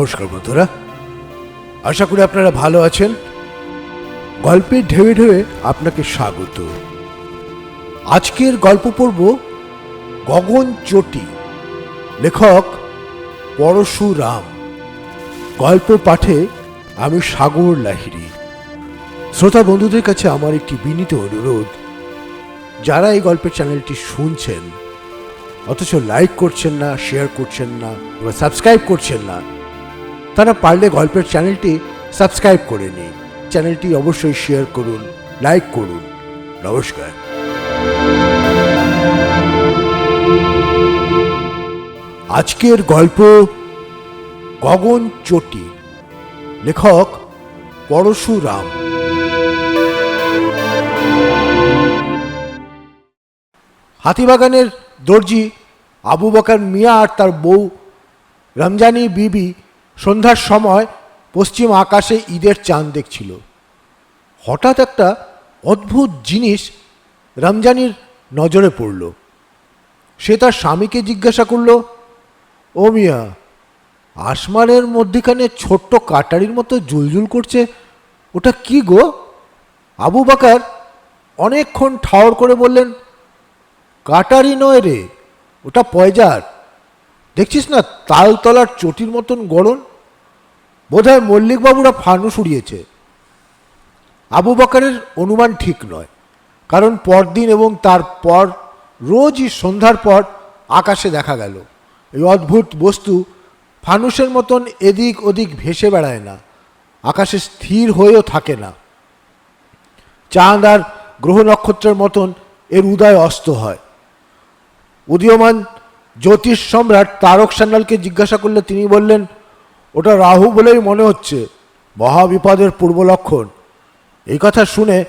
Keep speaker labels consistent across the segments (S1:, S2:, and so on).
S1: নমস্কার বন্ধুরা। আশা করি আপনারা ভালো আছেন। গল্পের ঢেউয়ে ঢেউয়ে আপনাকে স্বাগত। আজকের গল্প পড়ব গগন চটি, লেখক পরশুরাম। গল্প পাঠে আমি সাগর লাহিড়ী। শ্রোতা বন্ধুদের কাছে আমার একটি বিনীত অনুরোধ, যারা এই গল্পের চ্যানেলটি শুনছেন, অথচ লাইক করছেন না শেয়ার করছেন না বা সাবস্ক্রাইব করছেন না তারা পারলে গল্পের চ্যানেলটি সাবস্ক্রাইব করে নিন। চ্যানেলটি অবশ্যই শেয়ার করুন, লাইক করুন। নমস্কার। আজকের গল্প গগন চটি। লেখক পরশুরাম। হাতিবাগানের দর্জি আবু বকার মিয়া আর তার বউ রমজানি বিবি সন্ধ্যার সময় পশ্চিম আকাশে ঈদের চাঁদ দেখছিল। হঠাৎ একটা অদ্ভুত জিনিস রমজানির নজরে পড়ল। সে তার স্বামীকে জিজ্ঞাসা করল, ও মিয়া, আসমানের মধ্যেখানে ছোট্ট কাটারির মতো জুলজুল করছে, ওটা কি গো? আবু বাকার অনেকক্ষণ ঠাওর করে বললেন, কাটারি নয় রে, ওটা পয়জার। দেখছিস না, তালতলার চটির মতন গড়ন? বোধহয় মল্লিকবাবুরা ফানুস উড়িয়েছে আবু বকারের অনুমান ঠিক নয়, কারণ পরদিন এবং তারপর রোজই সন্ধ্যার পর আকাশে দেখা গেল। এই অদ্ভুত বস্তু ফানুসের মতন এদিক ওদিক ভেসে বেড়ায় না, আকাশে স্থির হয়েও থাকে না। চাঁদ আর গ্রহ নক্ষত্রের মতন এর উদয় অস্ত হয়। উদীয়মান জ্যোতিষ সম্রাট তারক সান্যালকে জিজ্ঞাসা করলে তিনি বললেন ওটা রাহু বলেই মনে হচ্ছে। মহাবিপদের পূর্ব লক্ষণ। এই কথা শুনে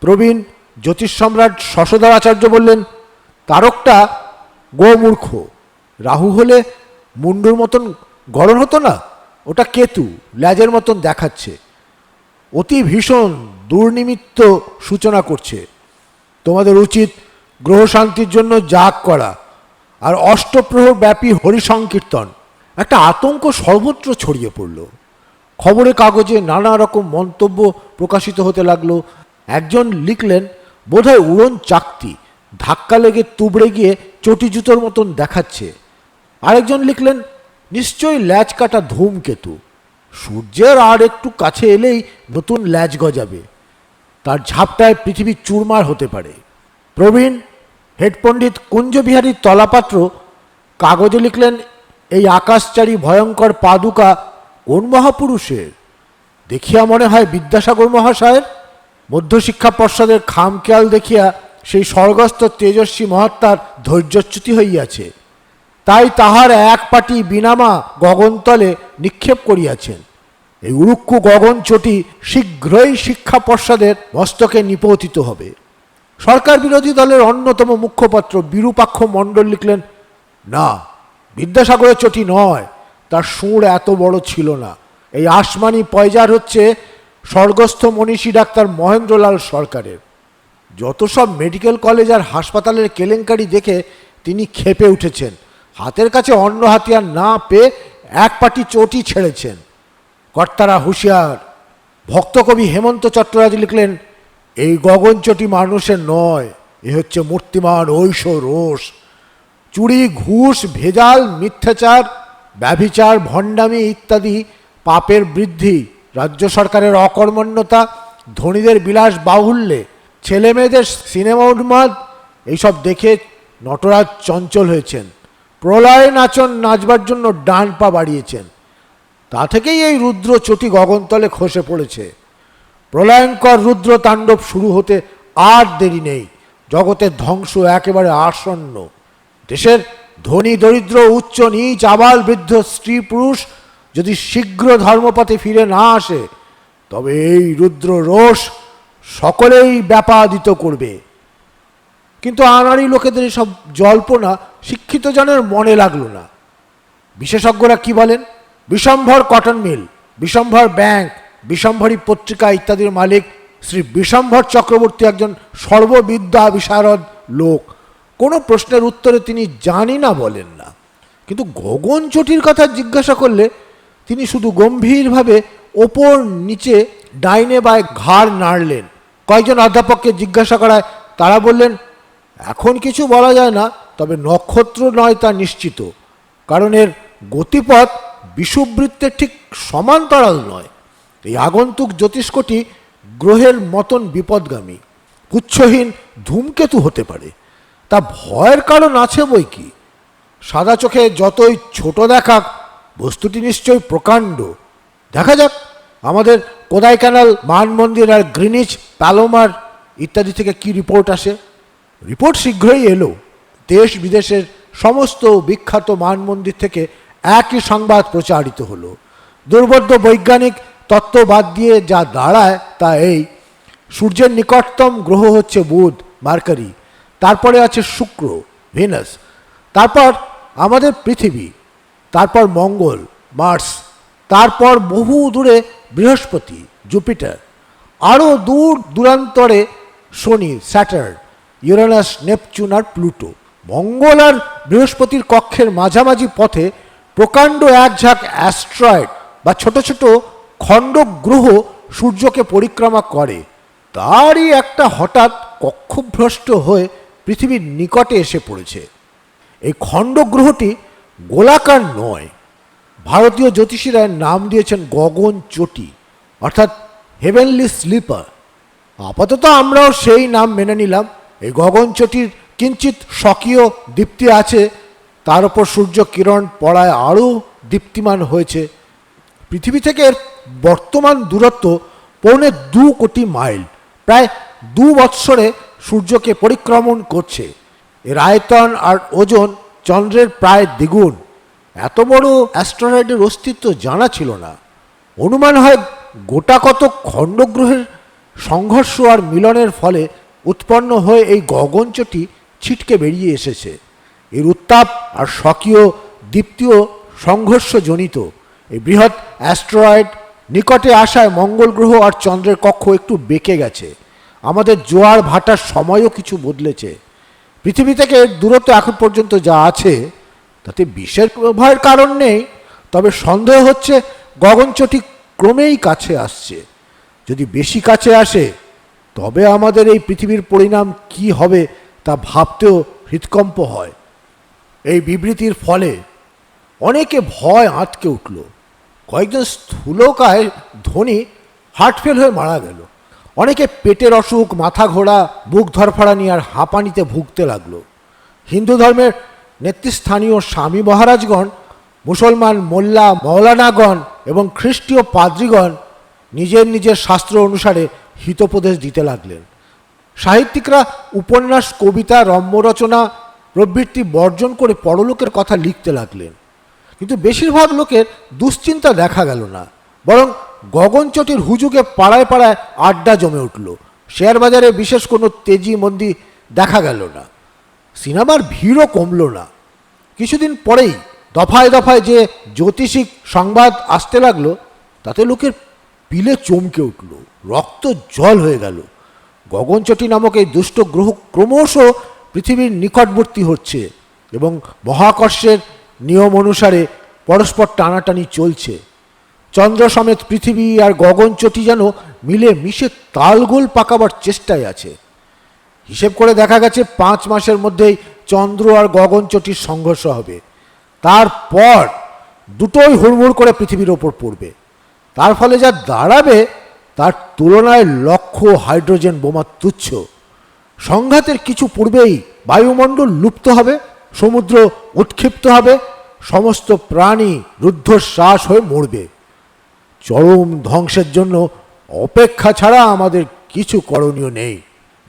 S1: প্রবীণ জ্যোতিষ সম্রাট শশধর আচার্য বললেন, তারকটা গোমূর্খ। রাহু হলে মুন্ডুর মতন গড়ন হতো না? ওটা কেতু, ল্যাজের মতন দেখাচ্ছে। অতি ভীষণ দুর্নিমিত্ত সূচনা করছে। তোমাদের উচিত গ্রহ শান্তির জন্য জাগ করা। আর অষ্টপ্রহর ব্যাপী হরিসংকীর্তন। একটা আতঙ্ক সর্বত্র ছড়িয়ে পড়ল। খবরের কাগজে নানা রকম মন্তব্য প্রকাশিত হতে লাগল। একজন লিখলেন, বোধহয় উড়ন চাকতি, ধাক্কা লেগে তুবড়ে গিয়ে চটি জুতোর মতন দেখাচ্ছে। আরেকজন লিখলেন, নিশ্চয়ই ল্যাজ কাটা ধূমকেতু, সূর্যের আর একটু কাছে এলেই নতুন ল্যাজ গজাবে। তার ঝাপটায় পৃথিবী চুরমার হতে পারে। প্রবীণ, হেড পণ্ডিত কুঞ্জবিহারী তলাপাত্র, কাগজে লিখলেন এই আকাশচারী ভয়ঙ্কর পাদুকা কোন মহাপুরুষের? দেখিয়া মনে হয় বিদ্যাসাগর মহাশয়ের? মধ্যশিক্ষা পর্ষদের খামখেয়াল দেখিয়া সেই স্বর্গস্থ তেজস্বী মহাত্মার ধৈর্যচ্যুতি হইয়াছে। তাই তাহার এক পাটি বিনামা গগনতলে নিক্ষেপ করিয়াছেন। এই উরুক্কু গগনচটি শীঘ্রই শিক্ষা পর্ষদের মস্তকে নিপতিত হবে। সরকার বিরোধী দলের অন্যতম মুখপাত্র বিরূপাক্ষ মণ্ডল লিখলেন, না বিদ্যাসাগরের চটি নয়, তার সুর এত বড় ছিল না। এই আসমানি পয়জার হচ্ছে স্বর্গস্থ মনীষী ডাক্তার মহেন্দ্রলাল সরকারের। যত সব মেডিকেল কলেজ আর হাসপাতালের কেলেঙ্কারি দেখে তিনি খেপে উঠেছেন। হাতের কাছে অন্য হাতিয়ার না পেয়ে এক পাটি চটি ছেড়েছেন। কর্তারা হুঁশিয়ার, ভক্তকবি হেমন্ত চট্টরাজ লিখলেন, এই গগনচটি মানুষের নয়, এ হচ্ছে মূর্তিমান ঐশ রোষ। চুরি, ঘুষ, ভেজাল, মিথ্যাচার, ব্যভিচার, ভণ্ডামি ইত্যাদি পাপের বৃদ্ধি, রাজ্য সরকারের অকর্মণ্যতা, ধনীদের বিলাস বাহুল্যে ছেলে মেয়েদের সিনেমা উন্মাদ, এইসব দেখে নটরাজ চঞ্চল হয়েছেন। প্রলয় নাচন নাচবার জন্য ডান পা বাড়িয়েছেন। তা থেকেই এই রুদ্র চটি গগনতলে খসে পড়েছে। প্রলয়ঙ্কর রুদ্র তাণ্ডব শুরু হতে আর দেরি নেই। জগতের ধ্বংস একেবারে আসন্ন। দেশের ধনী, দরিদ্র, উচ্চ, নীচ, আবাল, বৃদ্ধ, স্ত্রী, পুরুষ যদি শীঘ্র ধর্মপথে ফিরে না আসে, তবে এই রুদ্র রোষ সকলেই ব্যাপাদিত করবে। কিন্তু আনাড়ি লোকেদের সব জল্পনা শিক্ষিত জনের মনে লাগল না। বিশেষজ্ঞরা কি বলেন? বিশম্ভর কটন মিল বিশম্ভর ব্যাংক বিশম্ভরী পত্রিকা ইত্যাদির মালিক শ্রী বিশম্ভর চক্রবর্তী একজন সর্ববিদ্যা বিশারদ লোক। কোনো প্রশ্নের উত্তরে তিনি জানি না বলেন না। কিন্তু গগন চটির কথা জিজ্ঞাসা করলে তিনি শুধু গম্ভীরভাবে ওপর নিচে ডাইনে বায় ঘাড় নাড়লেন। কয়েকজন অধ্যাপককে জিজ্ঞাসা করায় তারা বললেন, এখন কিছু বলা যায় না, তবে নক্ষত্র নয় তা নিশ্চিত। কারণ এর গতিপথ বিষুবৃত্তের ঠিক সমান্তরাল নয়। এই আগন্তুক জ্যোতিষ্কটি গ্রহের মতন বিপদগামী। পুচ্ছহীন ধূমকেতু হতে পারে। তা ভয়ের কারণ আছে বই কি? সাদা চোখে যতই ছোট দেখাক, বস্তুটি নিশ্চয়ই প্রকাণ্ড। দেখা যাক, আমাদের কোদাই ক্যানাল মান মন্দির আর গ্রিনিচ প্যালোমার ইত্যাদি থেকে কি রিপোর্ট আসে? রিপোর্ট শীঘ্রই এলো। দেশ বিদেশের সমস্ত বিখ্যাত মান মন্দির থেকে একই সংবাদ প্রচারিত হলো। দুর্বোধ্য বৈজ্ঞানিক তত্ত্ব বাদ দিয়ে যা দাঁড়ায় তা এই। সূর্যের নিকটতম গ্রহ হচ্ছে বুধ, মার্কারি। তারপরে আছে শুক্র, ভেনাস। তারপর আমাদের পৃথিবী, তারপর মঙ্গল, মার্স, তারপর বহু দূরে বৃহস্পতি, জুপিটার। আরও দূর দূরান্তরে শনি, স্যাটার্ন, ইউরেনাস, নেপচুন আর প্লুটো। মঙ্গল আর বৃহস্পতির কক্ষের মাঝামাঝি পথে প্রকাণ্ড এক ঝাঁক অ্যাস্ট্রয়েড বা ছোট ছোট খণ্ড গ্রহ সূর্যকে পরিক্রমা করে। তারই একটা হঠাৎ কক্ষভ্রষ্ট হয়ে পৃথিবীর নিকটে এসে পড়েছে। এই খণ্ড গ্রহটি গোলাকার নয়। ভারতীয় জ্যোতিষীরা নাম দিয়েছেন গগন চটি, অর্থাৎ হেভেনলি স্লিপার আপাতত আমরাও সেই নাম মেনে নিলাম। এই গগনচটির কিঞ্চিত স্বকীয় দীপ্তি আছে, তার উপর সূর্য কিরণ পড়ায় আরও দীপ্তিমান হয়েছে। পৃথিবী থেকে এর বর্তমান দূরত্ব পৌনে দু কোটি মাইল, প্রায় দু বৎসরে সূর্যকে পরিক্রমণ করছে। এর আয়তন আর ওজন চন্দ্রের প্রায় দ্বিগুণ। এত বড় অ্যাস্ট্রয়েডের অস্তিত্ব জানা ছিল না। অনুমান হয় গোটা কত খণ্ডগ্রহের সংঘর্ষ আর মিলনের ফলে উৎপন্ন হয়ে এই গগনচটি ছিটকে বেরিয়ে এসেছে। এর উত্তাপ আর স্বকীয় দীপ্তীয় সংঘর্ষজনিত। এই বৃহৎ অ্যাস্ট্রয়েড নিকটে আসায় মঙ্গল গ্রহ আর চন্দ্রের কক্ষ একটু বেঁকে গেছে। আমাদের জোয়ার ভাটার সময়ও কিছু বদলেছে। পৃথিবী থেকে দূরত্ব এখন পর্যন্ত যা আছে, তাতে বিশেষ ভয়ের কারণ নেই, তবে সন্দেহ হচ্ছে গগনচটি ক্রমেই কাছে আসছে। যদি বেশি কাছে আসে, তবে আমাদের এই পৃথিবীর পরিণাম কি হবে তা ভাবতেও হৃৎকম্প হয়। এই বিবৃতির ফলে অনেকে ভয় আঁতকে উঠল। কয়েকজন স্থূলকায় ধনী হার্ট ফেল হয়ে মারা গেল। অনেকে পেটের অসুখ, মাথা ঘোরা, বুক ধরফড়ানি আর হাঁপানিতে ভুগতে লাগল। হিন্দু ধর্মের নেতৃস্থানীয় স্বামী মহারাজগণ, মুসলমান মোল্লা, মৌলানাগণ এবং খ্রিস্টীয় পাদ্রীগণ নিজের নিজের শাস্ত্র অনুসারে হিতোপদেশ দিতে লাগলেন। সাহিত্যিকরা উপন্যাস, কবিতা, রম্যরচনা প্রবৃত্তি বর্জন করে পরলোকের কথা লিখতে লাগলেন। কিন্তু বেশিরভাগ লোকের দুশ্চিন্তা দেখা গেল না, বরং গগনচটির হুজুগে পাড়ায় পাড়ায় আড্ডা জমে উঠল। শেয়ার বাজারে বিশেষ কোনো তেজি মন্দি দেখা গেল না। সিনেমার ভিড়ও কমল না। কিছুদিন পরেই দফায় দফায় যে জ্যোতিষিক সংবাদ আসতে লাগল, তাতে লোকের পিলে চমকে উঠল, রক্ত জল হয়ে গেল। গগনচটি নামক এই দুষ্ট গ্রহ ক্রমশ পৃথিবীর নিকটবর্তী হচ্ছে এবং মহাকর্ষের নিয়ম অনুসারে পরস্পর টানাটানি চলছে। চন্দ্র সমেত পৃথিবী আর গগনচটি যেন মিলে মিশে তালগোল পাকাবার চেষ্টায় আছে। হিসেব করে দেখা গেছে পাঁচ মাসের মধ্যেই চন্দ্র আর গগনচটির সংঘর্ষ হবে। তারপর দুটোই হুড়মুড় করে পৃথিবীর ওপর পড়বে। তার ফলে যা দাঁড়াবে তার তুলনায় লক্ষ হাইড্রোজেন বোমা তুচ্ছ। সংঘাতের কিছু পূর্বেই বায়ুমণ্ডল লুপ্ত হবে, সমুদ্র উৎক্ষিপ্ত হবে, সমস্ত প্রাণী রুদ্ধশ্বাস হয়ে মরবে। চরম ধ্বংসের জন্য অপেক্ষা ছাড়া আমাদের কিছু করণীয় নেই।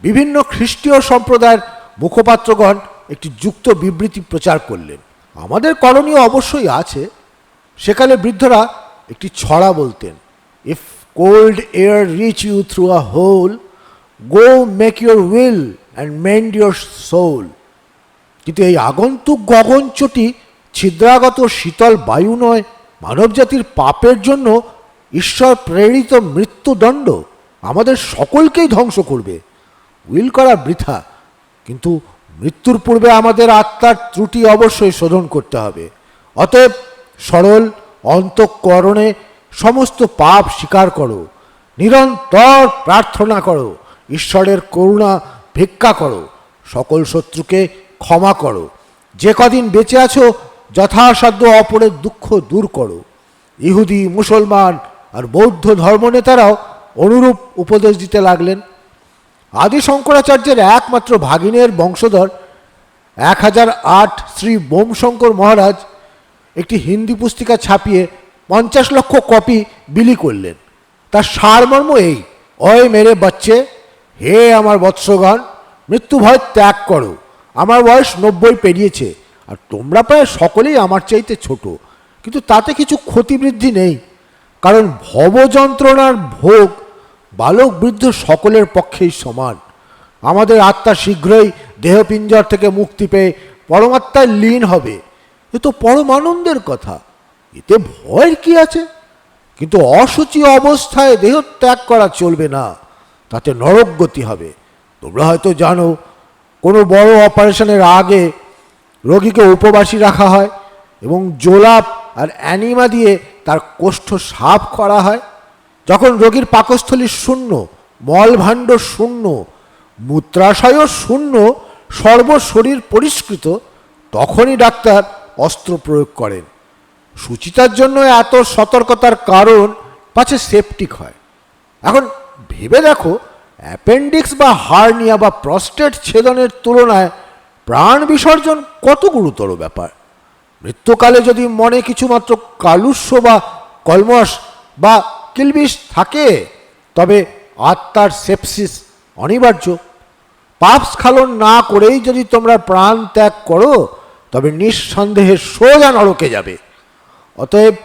S1: বিভিন্ন খ্রিস্টীয় সম্প্রদায়ের মুখপাত্রগণ একটি যুক্ত বিবৃতি প্রচার করলেন। আমাদের করণীয় অবশ্যই আছে। সেকালে বৃদ্ধরা একটি ছড়া বলতেন if cold air reach you through a hole go make your will and mend your soul কিন্তু এই আগন্তুক গগনচটি ছিদ্রাগত শীতল বায়ু নয়, মানবজাতির পাপের জন্য ঈশ্বর প্রেরিত মৃত্যুদণ্ড আমাদের সকলকেই ধ্বংস করবে। উইল করা বৃথা, কিন্তু মৃত্যুর পূর্বে আমাদের আত্মার ত্রুটি অবশ্যই শোধন করতে হবে। অতএব সরল অন্তঃকরণে সমস্ত পাপ স্বীকার করো, নিরন্তর প্রার্থনা করো, ঈশ্বরের করুণা ভিক্ষা করো, সকল শত্রুকে ক্ষমা করো। যে কদিন বেঁচে আছো, যথাসাধ্য অপরের দুঃখ দূর করো। ইহুদি, মুসলমান আর বৌদ্ধ ধর্মনেতারাও অনুরূপ উপদেশ দিতে লাগলেন। আদি শঙ্করাচার্যের একমাত্র ভাগিনের বংশধর এক হাজার আট শ্রী বোমশঙ্কর মহারাজ একটি হিন্দি পুস্তিকা ছাপিয়ে পঞ্চাশ লক্ষ কপি বিলি করলেন। তার সারমর্ম এই, অয় মেরে বাচ্চে, হে আমার বৎসগণ, মৃত্যু ভয় ত্যাগ করো, আমার বয়স নব্বই পেরিয়েছে, আর তোমরা প্রায় সকলেই আমার চাইতে ছোট, কিন্তু তাতে কিছু ক্ষতিবৃদ্ধি নেই কারণ ভবযন্ত্রণার ভোগ বালক বৃদ্ধ সকলের পক্ষেই সমান। আমাদের আত্মা শীঘ্রই দেহপিঞ্জর থেকে মুক্তি পেয়ে পরমাত্মায় লীন হবে। এ তো পরমানন্দের কথা। এতে ভয়ের কি আছে? কিন্তু অসুচি অবস্থায় দেহ ত্যাগ করা চলবে না। তাতে নরক গতি হবে। তোমরা হয়তো জানো, কোনো বড় অপারেশনের আগে রোগীকে উপবাসী রাখা হয় এবং জোলাপ আর অ্যানিমা দিয়ে তার কোষ্ঠ সাফ করা হয়। যখন রোগীর পাকস্থলী শূন্য, মলভাণ্ড শূন্য মূত্রাশয় শূন্য, সর্বশরীর পরিষ্কৃত, তখনই ডাক্তার অস্ত্র প্রয়োগ করেন। সুচিতার জন্য এত সতর্কতার কারণ পাছে সেপটিক হয়। এখন ভেবে দেখো, অ্যাপেন্ডিক্স বা হার্নিয়া বা প্রস্টেট ছেদনের তুলনায় প্রাণ বিসর্জন কত গুরুতর ব্যাপার? মৃত্যুকালে যদি মনে কিছুমাত্র কালুষ্য বা কলমস বা কিলবিষ থাকে, তবে আত্মার সেপসিস অনিবার্য। পাপ স্খালন না করেই যদি তোমরা প্রাণ ত্যাগ করো, তবে নিঃসন্দেহে সোজা নরকে যাবে। অতএব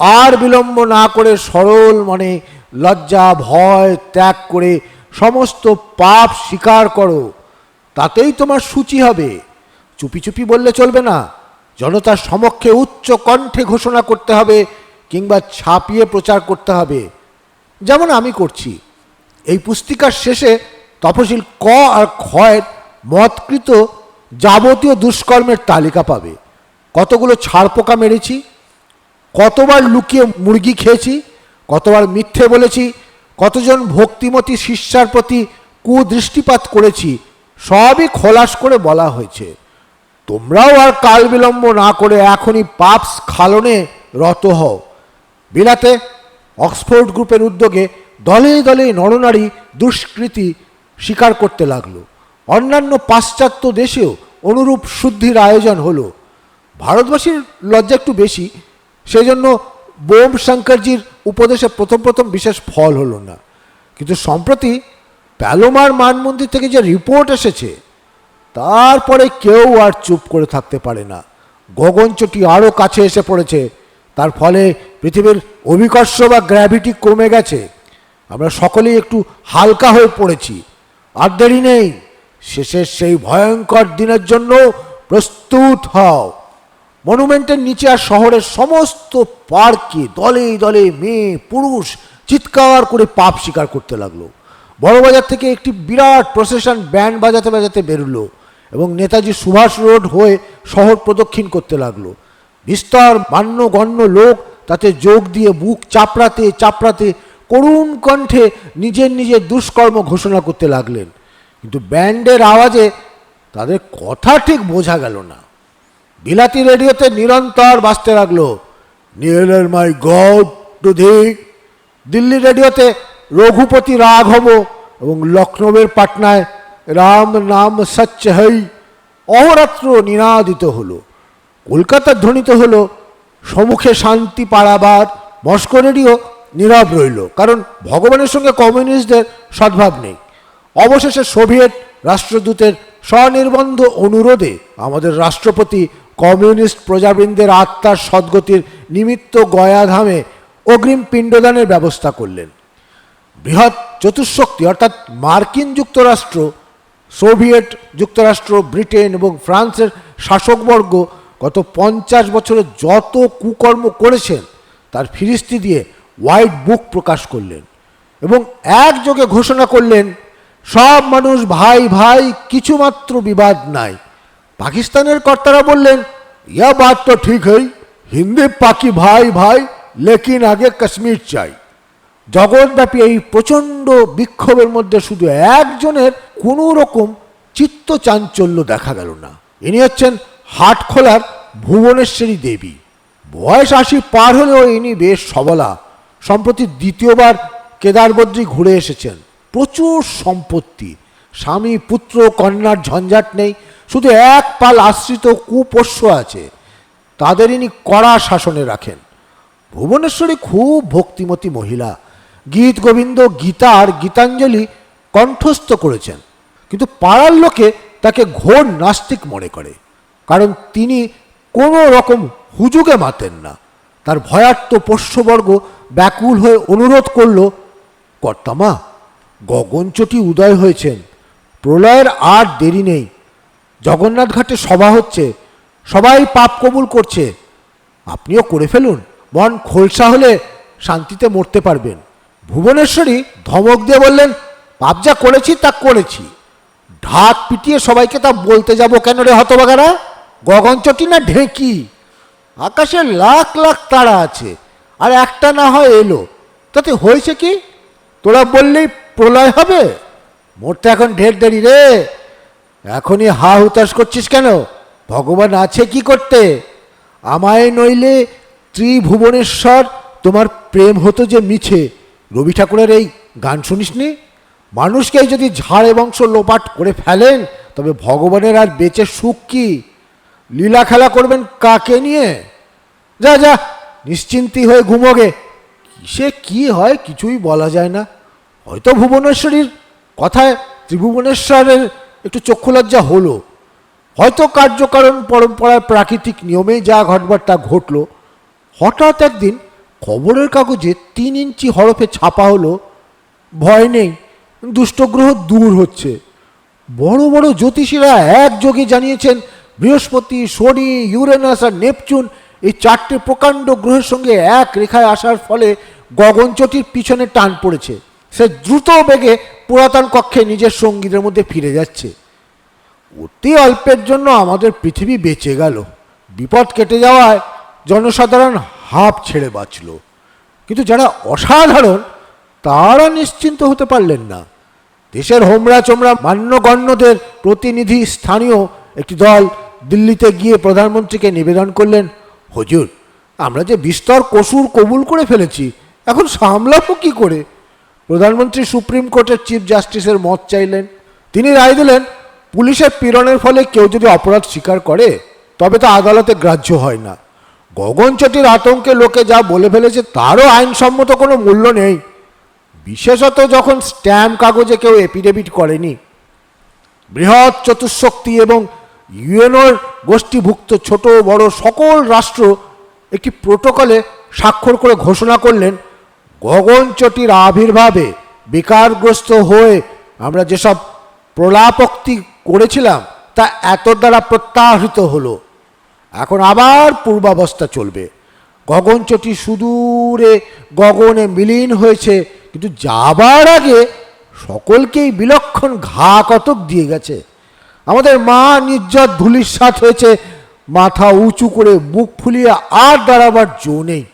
S1: আর বিলম্ব না করে সরল মনে লজ্জা, ভয় ত্যাগ করে সমস্ত পাপ স্বীকার করো, তাতেই তোমার সূচি হবে। চুপি চুপি বললে চলবে না। জনতার সমক্ষে উচ্চ কণ্ঠে ঘোষণা করতে হবে কিংবা ছাপিয়ে প্রচার করতে হবে। যেমন আমি করছি। এই পুস্তিকার শেষে তপশিল ক আর ক্ষয়ের মতকৃত যাবতীয় দুষ্কর্মের তালিকা পাবে। কতগুলো ছাড় পোকা মেরেছি, কতবার লুকিয়ে মুরগি খেয়েছি, কতবার মিথ্যে বলেছি, কতজন ভক্তিমতী শিষ্যার প্রতি কুদৃষ্টিপাত করেছি, সবই খোলাস করে বলা হয়েছে। তোমরাও আর কাল বিলম্ব না করে এখনই পাপ স্খালনে রত হও। বিলাতে অক্সফোর্ড গ্রুপের উদ্যোগে দলে দলে নরনারী দুষ্কৃতি স্বীকার করতে লাগল। অন্যান্য পাশ্চাত্য দেশেও অনুরূপ শুদ্ধির আয়োজন হলো। ভারতবাসীর লজ্জা একটু বেশি সেই জন্য বোম শঙ্করজির উপদেশে প্রথম প্রথম বিশেষ ফল হলো না। কিন্তু সম্প্রতি প্যালোমার মানমন্দির থেকে যে রিপোর্ট এসেছে তারপরে কেউ আর চুপ করে থাকতে পারে না। গগনচটি আরও কাছে এসে পড়েছে। তার ফলে পৃথিবীর অভিকর্ষ বা গ্র্যাভিটি কমে গেছে। আমরা সকলেই একটু হালকা হয়ে পড়েছি। আর দেরি নেই। শেষের সেই ভয়ঙ্কর দিনের জন্য প্রস্তুত হও। মনুমেন্টের নিচে আর শহরের সমস্ত পার্কে দলে দলে মেয়ে, পুরুষ চিৎকার করে পাপ স্বীকার করতে লাগল। বড়বাজার থেকে একটি বিরাট প্রসেশন ব্যান্ড বাজাতে বাজাতে বেরোলো। এবং নেতাজি সুভাষ রোড হয়ে শহর প্রদক্ষিণ করতে লাগল। বিস্তর মান্যগণ্য লোক তাতে যোগ দিয়ে বুক চাপড়াতে চাপড়াতে করুণ কণ্ঠে নিজের নিজের দুষ্কর্ম ঘোষণা করতে লাগলেন। কিন্তু ব্যান্ডের আওয়াজে তাদের কথা ঠিক বোঝা গেল না। বিলাতি রেডিওতে নিরন্তর বাঁচতে লাগল নিয়েলের মাই গড টু ধি দিল্লি রেডিওতে রঘুপতি রাঘব এবং লখনৌয়ের পাটনায় রাম নাম সচ্চ হই, অহরাত্র নিনাদিত হলো। কলকাতার ধ্বনিত হলো, সম্মুখে শান্তি পাড়াবার মস্কো রেডিও নীরব রইল। কারণ ভগবানের সঙ্গে কমিউনিস্টদের সদ্ভাব নেই। অবশেষে সোভিয়েত রাষ্ট্রদূতের স্বনির্বন্ধ অনুরোধে আমাদের রাষ্ট্রপতি কমিউনিস্ট প্রজাবৃন্দের আত্মার সদ্গতির নিমিত্ত গয়াধামে অগ্রিম পিণ্ডদানের ব্যবস্থা করলেন। বৃহৎ চতুষ্শক্তি অর্থাৎ মার্কিন যুক্তরাষ্ট্র সোভিয়েত যুক্তরাষ্ট্র, ব্রিটেন এবং ফ্রান্সের শাসকবর্গ গত পঞ্চাশ বছরে যত কুকর্ম করেছেন, তার ফিরিস্তি দিয়ে হোয়াইট বুক প্রকাশ করলেন এবং একযোগে ঘোষণা করলেন, সব মানুষ ভাই ভাই, কিছুমাত্র বিবাদ নাই। পাকিস্তানের কর্তারা বললেন ইয়া বাত তো ঠিক হই, হিন্দি পাকি ভাই ভাই, লেকিন আগে কাশ্মীর চাই। জগৎব্যাপী এই প্রচণ্ড বিক্ষোভের মধ্যে শুধু একজনের কোনো রকম চিত্ত চাঞ্চল্য দেখা গেল না। ইনি হচ্ছেন হাটখোলার ভুবনেশ্বরী দেবী। বয়স আশি পার হলেও ইনি বেশ সবলা। সম্প্রতি দ্বিতীয়বার কেদারবদ্রী ঘুরে এসেছেন। প্রচুর সম্পত্তি। স্বামী, পুত্র, কন্যার ঝঞ্ঝাট নেই। শুধু এক পাল আশ্রিত কুপোষ্য আছে। তাদের ইনি কড়া শাসনে রাখেন। ভুবনেশ্বরী খুব ভক্তিমতী মহিলা। গীত গোবিন্দ গীতা আর গীতাঞ্জলি কণ্ঠস্থ করেছেন। কিন্তু পাড়ার লোকে তাকে ঘোর নাস্তিক মনে করে। কারণ তিনি কোনো রকম হুজুগে মাতেন না। তার ভয়ার্ত পোষ্যবর্গ ব্যাকুল হয়ে অনুরোধ করল, কর্তামা গগনচটি উদয় হয়েছেন। প্রলয়ের আর দেরি নেই। জগন্নাথ ঘাটে সভা হচ্ছে। সবাই পাপ কবুল করছে। আপনিও করে ফেলুন। মন খোলসা হলে শান্তিতে মরতে পারবেন। ভুবনেশ্বরী ধমক দিয়ে বললেন পাপ যা করেছি তা করেছি। ঢাক পিটিয়ে সবাইকে তা বলতে যাব কেন রে হতবাগারা গগনচটি না ঢেঁকি? আকাশে লাখ লাখ তারা আছে, আর একটা না হয় এলো। তাতে হয়েছে কি? তোরা বললেই প্রলয় হবে? মরতে এখন ঢের দেরি রে। এখনই হা হুতাশ করছিস কেন? ভগবান আছে কি করতে? আমায় নইলে ত্রিভুবনেশ্বর তোমার প্রেম হতো যে মিছে। রবি ঠাকুরের এই গান শুনিসনি মানুষকে যদি ঝাড় বংশ লোপাট করে ফেলেন, তবে ভগবানের আর বেঁচে সুখ কি? লীলা খেলা করবেন কাকে নিয়ে? যা যা, নিশ্চিন্তি হয়ে ঘুমোগে। কিসে কি হয় কিছুই বলা যায় না। হয়তো ভুবনেশ্বরীর কথায় ত্রিভুবনেশ্বরের একটু চক্ষুলজ্জা হলো। হয়তো কার্যকারণ পরম্পরায় প্রাকৃতিক নিয়মেই যা ঘটবার তা ঘটল। হঠাৎ একদিন খবরের কাগজে তিন ইঞ্চি হরফে ছাপা হলো, ভয় নেই দুষ্টগ্রহ দূর হচ্ছে। বড় বড় জ্যোতিষীরা একযোগে জানিয়েছেন, বৃহস্পতি, শনি, ইউরেনাস আর নেপচুন এই চারটে প্রকাণ্ড গ্রহের সঙ্গে এক রেখায় আসার ফলে গগনচটির পিছনে টান পড়েছে। সে দ্রুত বেগে পুরাতন কক্ষে নিজের সঙ্গীদের মধ্যে ফিরে যাচ্ছে। অতি অল্পের জন্য আমাদের পৃথিবী বেঁচে গেল। বিপদ কেটে যাওয়ায় জনসাধারণ হাঁপ ছেড়ে বাঁচল। কিন্তু যারা অসাধারণ, তারা নিশ্চিন্ত হতে পারলেন না। দেশের হোমরা চোমরা মান্যগণ্যদের প্রতিনিধি স্থানীয় একটি দল দিল্লিতে গিয়ে প্রধানমন্ত্রীকে নিবেদন করলেন, হজুর, আমরা যে বিস্তর কসুর কবুল করে ফেলেছি, এখন সামলাবো কি করে? প্রধানমন্ত্রী সুপ্রিম কোর্টের চিফ জাস্টিসের মত চাইলেন। তিনি রায় দিলেন, পুলিশের পীড়নের ফলে কেউ যদি অপরাধ স্বীকার করে, তবে তা আদালতে গ্রাহ্য হয় না। গগনচটির আতঙ্কে লোকে যা বলে ফেলেছে তারও আইনসম্মত কোনো মূল্য নেই। বিশেষত যখন স্ট্যাম্প কাগজে কেউ এপিডেভিট করেনি। বৃহৎ চতুষ্শক্তি এবং ইউএনওর গোষ্ঠীভুক্ত ছোট বড় সকল রাষ্ট্র একটি প্রোটোকলে স্বাক্ষর করে ঘোষণা করলেন গগনচটির আবির্ভাবে বেকারগ্রস্ত হয়ে আমরা যেসব প্রলাপক্তি করেছিলাম, তা এত দ্বারা প্রত্যাহৃত হলো। এখন আবার পূর্বাবস্থা চলবে। গগনচটি সুদূরে, গগনে বিলীন হয়েছে, কিন্তু যাবার আগে সকলকেই বিলক্ষণ ঘা কতক দিয়ে গেছে। আমাদের মা নির্যাত ধুলির সাথ হয়েছে, মাথা উঁচু করে বুক ফুলিয়ে আর দাঁড়াবার জো নেই।